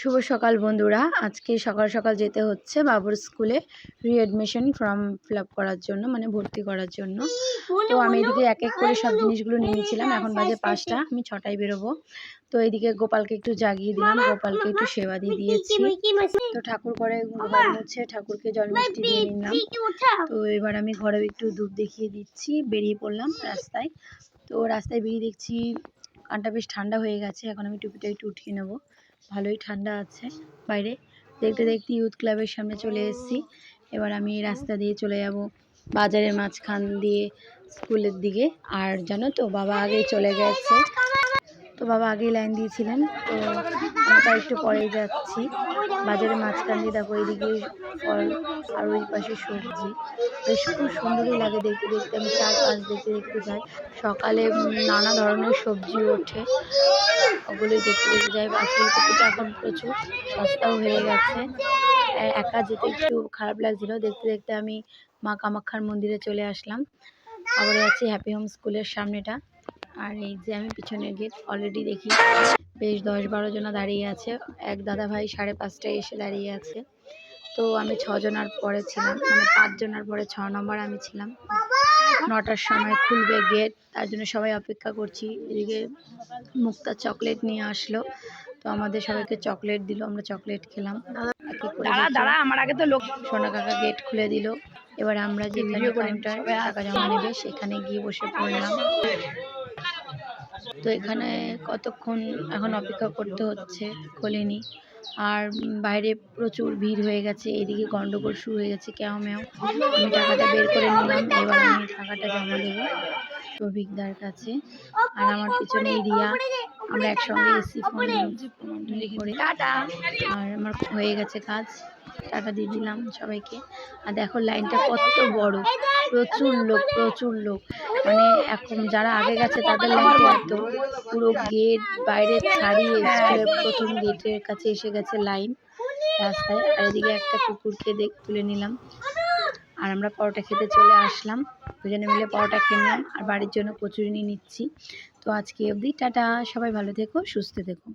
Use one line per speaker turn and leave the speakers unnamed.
শুভ সকাল বন্ধুরা। আজকে সকাল সকাল যেতে হচ্ছে বাবুর স্কুলে রিএডমিশন ফর্ম ফিল করার জন্য মানে ভর্তি করার জন্য। তো আমি এদিকে এক এক করে সব জিনিসগুলো নিয়েছিলাম। এখন বাজে পাঁচটা, আমি ছটায় বেরোবো। তো এদিকে গোপালকে একটু জাগিয়ে দিলাম, গোপালকে একটু সেবা দিয়ে দিয়েছি। তো ঠাকুর করে মুছে ঠাকুরকে জল মিষ্টি দিয়ে নিলাম। তো এবার আমি ঘরে একটু দুধ দেখিয়ে দিচ্ছি, বেরিয়ে পড়লাম রাস্তায়। তো রাস্তায় বেরিয়ে দেখছি কানটা বেশ ঠান্ডা হয়ে গেছে, এখন আমি টুপিটা একটু উঠিয়ে নেব। ভালোই ঠান্ডা আছে বাইরে। দেখতে দেখতে ইউথ ক্লাবের সামনে চলে এসেছি। এবার আমি রাস্তা দিয়ে চলে যাব বাজারের মাঝখান দিয়ে স্কুলের দিকে। আর জানো তো, বাবা আগেই চলে গেছে। তো বাবা আগেই লাইন দিয়েছিলেন। তো আমি তার একটু পরেই যাচ্ছি। বাজারের মাঝখান দিয়ে দেখো এইদিকে ফল আর ওই পাশে সবজি। বেশ খুব সুন্দরই লাগে দেখতে দেখতে আমি চারপাশ দেখতে দেখতে যাই। সকালে নানা ধরনের সবজি ওঠে। ওগুলোই দেখতে দেখতে যাই। আর ফুলকপিটা এখন প্রচুর সস্তাও হয়ে গেছে। একা যেতে একটু খারাপ লাগছিল। দেখতে দেখতে আমি মা কামাখ্যার মন্দিরে চলে আসলাম। আবার যাচ্ছি হ্যাপি হোম স্কুলের সামনেটা। আর এই যে আমি পিছনের গেট অলরেডি দেখি বেশ দশ বারো জনা দাঁড়িয়ে আছে। এক দাদা ভাই সাড়ে পাঁচটায় এসে দাঁড়িয়ে আছে। তো আমি ছজনার পরে ছিলাম মানে পাঁচজনার পরে ছ নম্বর আমি ছিলাম। নটার সময় খুলবে গেট তার জন্য সবাই অপেক্ষা করছি। এদিকে মুক্তা চকলেট নিয়ে আসলো তো আমাদের সবাইকে চকলেট দিল আমরা চকলেট খেলাম।
দাঁড়া আমার আগে তো লোক
সোনা কাকা গেট খুলে দিল। এবার আমরা যে টাকা জমা নেবে সেখানে গিয়ে বসে পড়লাম। তো এখানে কতক্ষণ এখন অপেক্ষা করতে হচ্ছে খোলেনি। আর বাইরে প্রচুর ভিড় হয়ে গেছে এদিকে গন্ডগোল শুরু হয়ে গেছে কেউ মেও আমি টাকাটা বের করে নিলাম, এবার আমি টাকাটা জমা দেবো প্রভিকদার কাছে। আর আমার পিছনে রিয়া, আমরা একসঙ্গে এসি ফোন করে
টাটা!
আর আমার হয়ে গেছে কাজ টাকা দিয়ে দিলাম সবাইকে। আর দেখো, লাইনটা কত বড়, প্রচুর লোক প্রচুর লোক। মানে এখন যারা আগে গেছে তাদের লাইনটা এত পুরো গেট বাইরে ছাড়িয়ে স্কুলের প্রথম গেটের কাছে এসে গেছে লাইন রাস্তায়। আর এদিকে একটা কুকুরকে দেখ তুলে নিলাম। আর আমরা পরোটা খেতে চলে আসলাম। দুজনে মিলে পরোটা কিনলাম আর বাড়ির জন্য কচুরি নিয়ে নিচ্ছি। তো আজকে অবধি টাটা। সবাই ভালো থেকো সুস্থ থেকো।